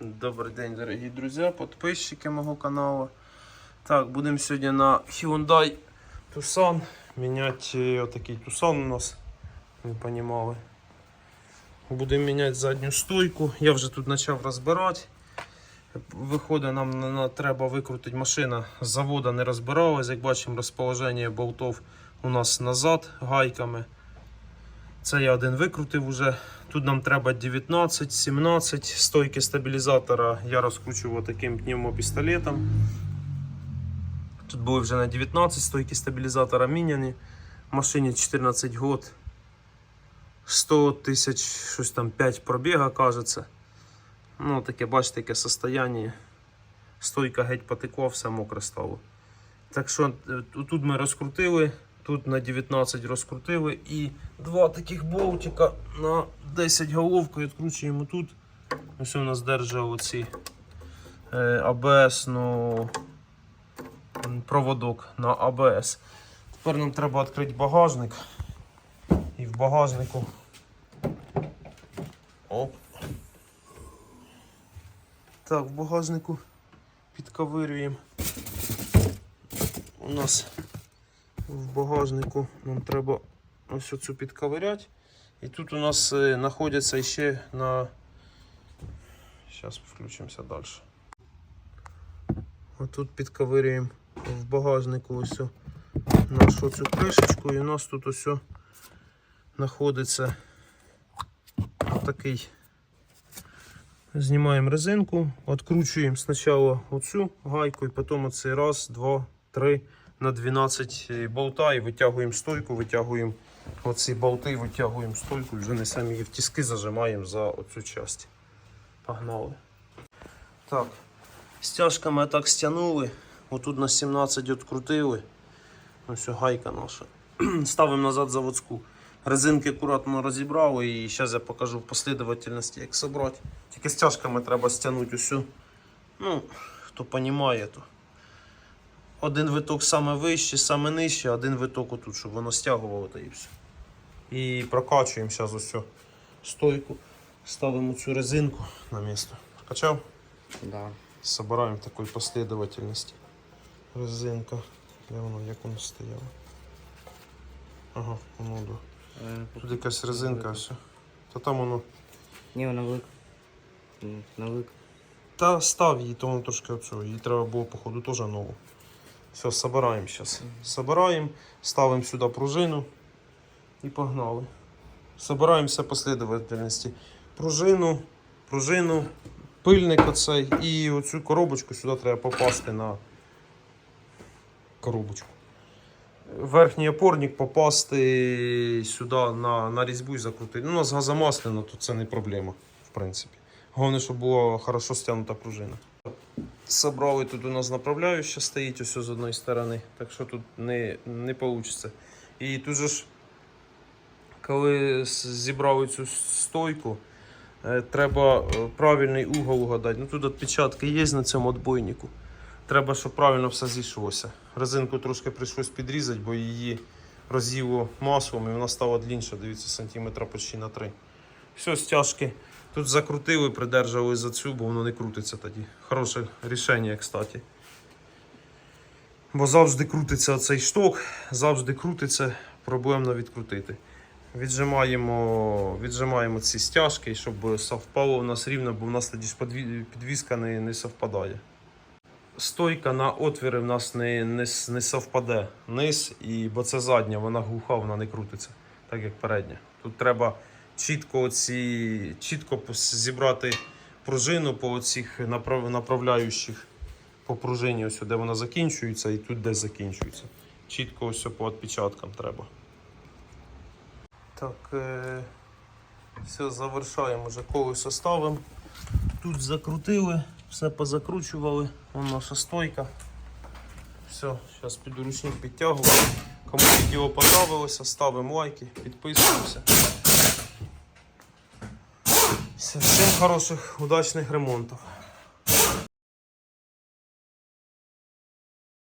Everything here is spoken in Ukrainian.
Добрий день, дорогі друзі, підписчики мого каналу. Так, будемо сьогодні на Hyundai Tucson міняти отакий Tucson у нас. Ви розуміли. Будемо міняти задню стойку. Я вже тут почав розбирати. Виходить, нам на- на- треба викрутити машина. З завода не розбиралась. Як бачимо, розположення болтов у нас назад гайками. Це я один викрутив уже. Тут нам треба 19, 17 стойки стабілізатора. Я розкручував таким пневмопістолетом. Тут були вже на 19 стойки стабілізатора міняні. Машині 14 год. 100 тисяч, щось там 5 пробіга, кажеться. Ну, таке, бачите, яке состояние. Стойка геть потекла, все мокре стало. Так що е, тут ми розкрутили, тут на 19 розкрутили і два таких болтика на 10 головку відкручуємо тут. Ось у нас держать оці е, АБС, ну, проводок на АБС. Тепер нам треба відкрити багажник. І в багажнику. Оп. Так, в багажнику підковирюємо. У нас в багажнику нам треба ось оцю підковиряти. І тут у нас е, знаходяться ще на. Зараз включимося далі. Отут підковирюємо в багажнику ось нашу цю кришечку, і у нас тут ось знаходиться такий. Знімаємо резинку, відкручуємо спочатку оцю гайку, і потім оцей раз, два, три на 12 болта і витягуємо стойку, витягуємо оці болти, витягуємо стойку і вже несемо її в тіски, зажимаємо за оцю часть. Погнали. Так, стяжками так стягнули. Отут на 17 відкрутили. Ось гайка наша. Ставимо назад заводську. Резинки акуратно розібрали і зараз я покажу в послідовательності, як собрати. Тільки стяжками треба стягнути усю. Ну, хто розуміє, то. Один виток саме вищий, саме нижчий, один виток отут, щоб воно стягувало та і все. І прокачуємо зараз усю стойку. Ставимо цю резинку на місце. Прокачав? Да. Собираємо в такій послідовательності. Резинка. Де воно, як воно стояло? Ага, воно да. Е, Тут якась резинка все. Та там воно. Ні, вона велика. М, На велика. Та став її, тому трошки оцю. Її треба було, походу, теж нову. Все, собираємо зараз. Собираємо, ставимо сюди пружину і погнали. Собираємо все послідовательності. Пружину, пружину, пильник оцей і оцю коробочку сюди треба попасти на коробочку. Верхній опорник попасти сюди на, на різьбу і закрутити. Ну, у нас газомаслено, то це не проблема, в принципі. Головне, щоб була хорошо стягнута пружина. Собрали тут у нас направляюча стоїть ось з одної сторони, так що тут не, не вийде. І тут же ж, коли зібрали цю стойку, е, треба е, правильний угол угадати. Ну тут відпечатки є на цьому отбойнику. Треба, щоб правильно все зійшлося. Резинку трошки прийшлось підрізати, бо її роз'їло маслом і вона стала длінша, дивіться, сантиметра почти на 3. Все, стяжки. Тут закрутили, придержали за цю, бо воно не крутиться тоді. Хороше рішення, кстати. Бо завжди крутиться цей шток, завжди крутиться, проблемно відкрутити. Віджимаємо, віджимаємо ці стяжки, щоб совпало у нас рівно, бо в нас тоді ж підвіска не, не совпадає. Стойка на отвіри в нас не, не, не совпаде низ, і, бо це задня, вона глуха, вона не крутиться, так як передня. Тут треба чітко, оці, чітко зібрати пружину по цих направ, направляючих по пружині, ось де вона закінчується, і тут десь закінчується. Чітко ось по відпечаткам треба. Так, е, все, завершаємо вже колесо ставимо. Тут закрутили, все позакручували. Вон наша стойка. Все, зараз піду ручник підтягувати. Кому відео подобалося, ставимо лайки, підписуємося. Всім хороших, удачних ремонтів.